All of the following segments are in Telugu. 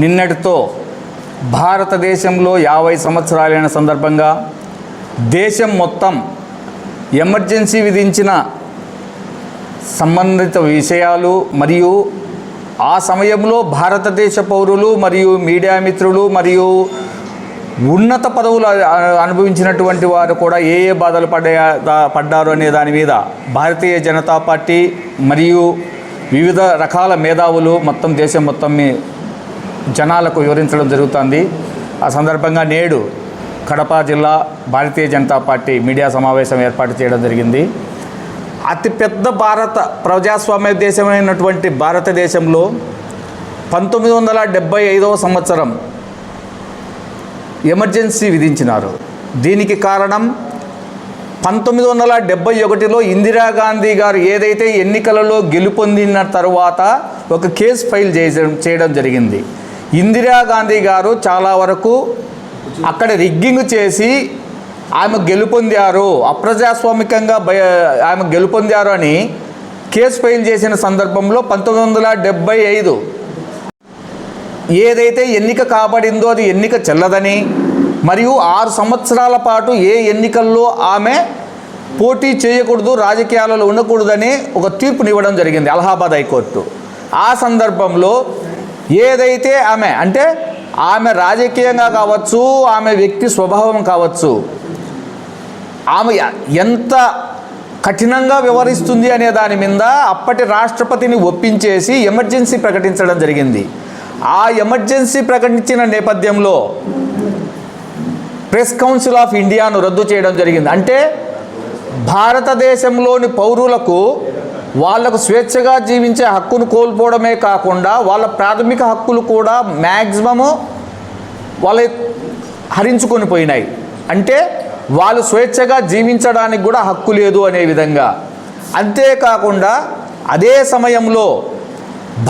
నిన్నటితో భారతదేశంలో యాభై సంవత్సరాలైన సందర్భంగా దేశం మొత్తం ఎమర్జెన్సీ విధించిన సంబంధిత విషయాలు మరియు ఆ సమయంలో భారతదేశ పౌరులు మరియు మీడియా మిత్రులు మరియు ఉన్నత పదవులు అనుభవించినటువంటి వారు కూడా ఏ ఏ బాధలు పడ్డా పడ్డారు అనే దాని మీద భారతీయ జనతా పార్టీ మరియు వివిధ రకాల మేధావులు మొత్తం దేశం మొత్తం మీ- జనాలకు వివరించడం జరుగుతుంది. ఆ సందర్భంగా నేడు కడప జిల్లా భారతీయ జనతా పార్టీ మీడియా సమావేశం ఏర్పాటు చేయడం జరిగింది. అతిపెద్ద భారత ప్రజాస్వామ్య దేశమైనటువంటి భారతదేశంలో పంతొమ్మిది వందల డెబ్భై ఐదవ సంవత్సరం ఎమర్జెన్సీ విధించినారు. దీనికి కారణం పంతొమ్మిది వందల డెబ్బై ఒకటిలో ఇందిరాగాంధీ గారు ఏదైతే ఎన్నికలలో గెలుపొందిన తర్వాత ఒక కేసు ఫైల్ చేయడం చేయడం జరిగింది. ఇందిరాగాంధీ గారు చాలా వరకు అక్కడ రిగ్గింగ్ చేసి ఆమె గెలుపొందారు అప్రజాస్వామికంగా భయ ఆమె గెలుపొందారు అని కేసు ఫైల్ చేసిన సందర్భంలో పంతొమ్మిది వందల డెబ్బై ఐదు ఏదైతే ఎన్నిక కాబడిందో అది ఎన్నిక చెల్లదని మరియు ఆరు సంవత్సరాల పాటు ఏ ఎన్నికల్లో ఆమె పోటీ చేయకూడదు రాజకీయాలలో ఉండకూడదని ఒక తీర్పునివ్వడం జరిగింది అలహాబాద్ హైకోర్టు. ఆ సందర్భంలో ఏదైతే ఆమె అంటే ఆమె రాజకీయంగా కావచ్చు ఆమె వ్యక్తి స్వభావం కావచ్చు ఆమె ఎంత కఠినంగా వ్యవహరిస్తుంది అనే దాని మీద అప్పటి రాష్ట్రపతిని ఒప్పించేసి ఎమర్జెన్సీ ప్రకటించడం జరిగింది. ఆ ఎమర్జెన్సీ ప్రకటించిన నేపథ్యంలో ప్రెస్ కౌన్సిల్ ఆఫ్ ఇండియాను రద్దు చేయడం జరిగింది. అంటే భారతదేశంలోని పౌరులకు వాళ్ళకు స్వేచ్ఛగా జీవించే హక్కును కోల్పోవడమే కాకుండా వాళ్ళ ప్రాథమిక హక్కులు కూడా మ్యాక్సిమము వాళ్ళ హరించుకొని పోయినాయి. అంటే వాళ్ళు స్వేచ్ఛగా జీవించడానికి కూడా హక్కు లేదు అనే విధంగా. అంతేకాకుండా అదే సమయంలో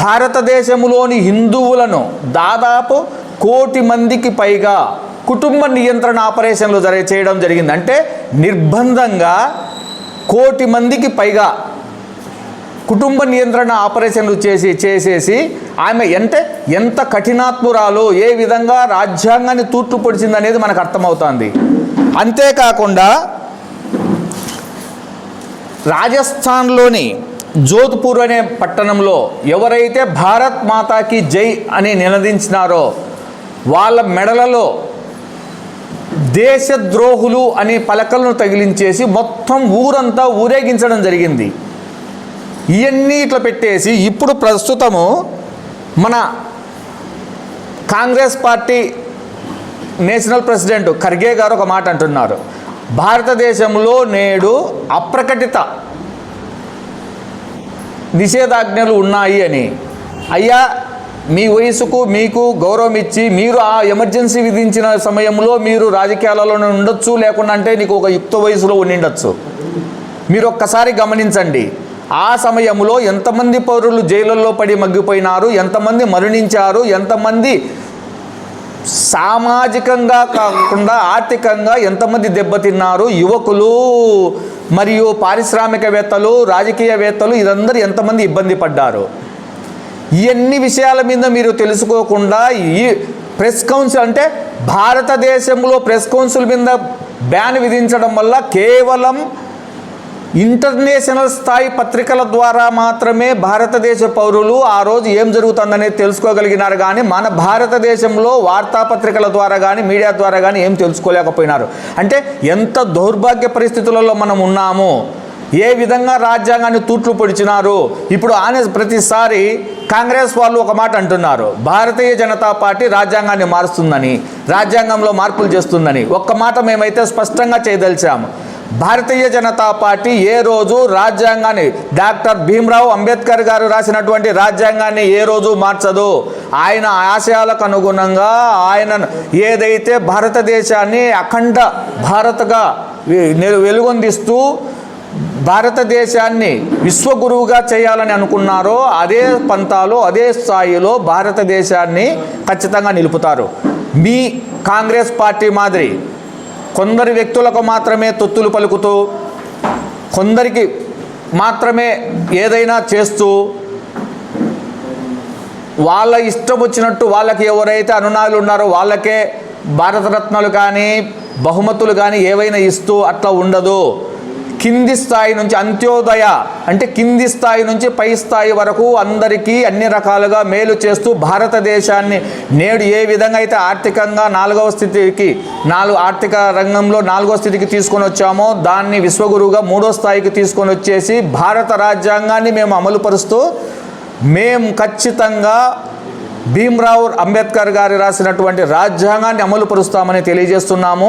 భారతదేశంలోని హిందువులను దాదాపు కోటి మందికి పైగా కుటుంబ నియంత్రణ ఆపరేషన్లు జరి చేయడం జరిగింది. అంటే నిర్బంధంగా కోటి మందికి పైగా కుటుంబ నియంత్రణ ఆపరేషన్లు చేసి చేసేసి ఆమె అంటే ఎంత కఠినాత్మురాలు ఏ విధంగా రాజ్యాంగాన్ని తూట్లు పొడిచింది అనేది మనకు అర్థమవుతుంది. అంతేకాకుండా రాజస్థాన్లోని జోధ్పూర్ అనే పట్టణంలో ఎవరైతే భారత్ మాతాకి జై అని నినదించినారో వాళ్ళ మెడలలో దేశద్రోహులు అనే పలకలను తగిలించేసి మొత్తం ఊరంతా ఊరేగించడం జరిగింది. ఇవన్నీ ఇట్లా పెట్టేసి ఇప్పుడు ప్రస్తుతము మన Congress party national president Kharge గారు ఒక మాట అంటున్నారు. భారతదేశంలో నేడు అప్రకటిత నిషేధాజ్ఞలు ఉన్నాయి అని. అయ్యా మీ వయసుకు మీకు గౌరవం ఇచ్చి మీరు ఆ ఎమర్జెన్సీ విధించిన సమయంలో మీరు రాజకీయాలలోనే ఉండొచ్చు లేకుండా అంటే నీకు ఒక యుక్త వయసులో ఉండిండొచ్చు మీరు ఒక్కసారి గమనించండి. ఆ సమయంలో ఎంతమంది పౌరులు జైళ్ళల్లో పడి మగ్గిపోయినారు ఎంతమంది మరణించారు ఎంతమంది సామాజికంగా కాకుండా ఆర్థికంగా ఎంతమంది దెబ్బతిన్నారు యువకులు మరియు పారిశ్రామికవేత్తలు రాజకీయవేత్తలు ఇదందరూ ఎంతమంది ఇబ్బంది పడ్డారు? ఇవన్నీ విషయాల మీద మీరు తెలుసుకోకుండా ఈ ప్రెస్ కౌన్సిల్ అంటే భారతదేశంలో ప్రెస్ కౌన్సిల్ మీద బ్యాన్ విధించడం వల్ల కేవలం ఇంటర్నేషనల్ స్థాయి పత్రికల ద్వారా మాత్రమే భారతదేశ పౌరులు ఆ రోజు ఏం జరుగుతుందనేది తెలుసుకోగలిగినారు కానీ మన భారతదేశంలో వార్తాపత్రికల ద్వారా కానీ మీడియా ద్వారా కానీ ఏం తెలుసుకోలేకపోయినారు. అంటే ఎంత దౌర్భాగ్య పరిస్థితులలో మనం ఉన్నాము ఏ విధంగా రాజ్యాంగాన్ని తూట్లు పొడిచినారు. ఇప్పుడు ఆనే ప్రతిసారి కాంగ్రెస్ వాళ్ళు ఒక మాట అంటున్నారు భారతీయ జనతా పార్టీ రాజ్యాంగాన్ని మారుస్తుందని రాజ్యాంగంలో మార్పులు చేస్తుందని. ఒక్క మాట మేమైతే స్పష్టంగా చేయదలిచాము. భారతీయ జనతా పార్టీ ఏ రోజు రాజ్యాంగాన్ని డాక్టర్ భీమ్రావు అంబేద్కర్ గారు రాసినటువంటి రాజ్యాంగాన్ని ఏ రోజు మార్చదు? ఆయన ఆశయాలకు అనుగుణంగా ఆయన ఏదైతే భారతదేశాన్ని అఖండ భారత్గా వెలుగొందిస్తూ భారతదేశాన్ని విశ్వగురువుగా చేయాలని అనుకున్నారో అదే పంతాలో అదే స్థాయిలో భారతదేశాన్ని ఖచ్చితంగా నిలుపుతారు. మీ కాంగ్రెస్ పార్టీ మాదిరి కొందరి వ్యక్తులకు మాత్రమే తొత్తులు పలుకుతూ కొందరికి మాత్రమే ఏదైనా చేస్తూ వాళ్ళ ఇష్టం వచ్చినట్టు వాళ్ళకి ఎవరైతే అనునాయులు ఉన్నారో వాళ్ళకే భారతరత్నాలు కానీ బహుమతులు కానీ ఏవైనా ఇస్తూ అట్లా ఉండదు. కింది స్థాయి నుంచి అంత్యోదయ అంటే కింది స్థాయి నుంచి పై స్థాయి వరకు అందరికీ అన్ని రకాలుగా మేలు చేస్తూ భారతదేశాన్ని నేడు ఏ విధంగా అయితే ఆర్థికంగా నాలుగవ స్థితికి నాలుగు ఆర్థిక రంగంలో నాలుగవ స్థితికి తీసుకొని వచ్చామో దాన్ని విశ్వగురువుగా మూడో స్థాయికి తీసుకొని వచ్చేసి భారత రాజ్యాంగాన్ని మేము అమలుపరుస్తూ మేము ఖచ్చితంగా భీమ్రావు అంబేద్కర్ గారు రాసినటువంటి రాజ్యాంగాన్ని అమలుపరుస్తామని తెలియజేస్తున్నాము.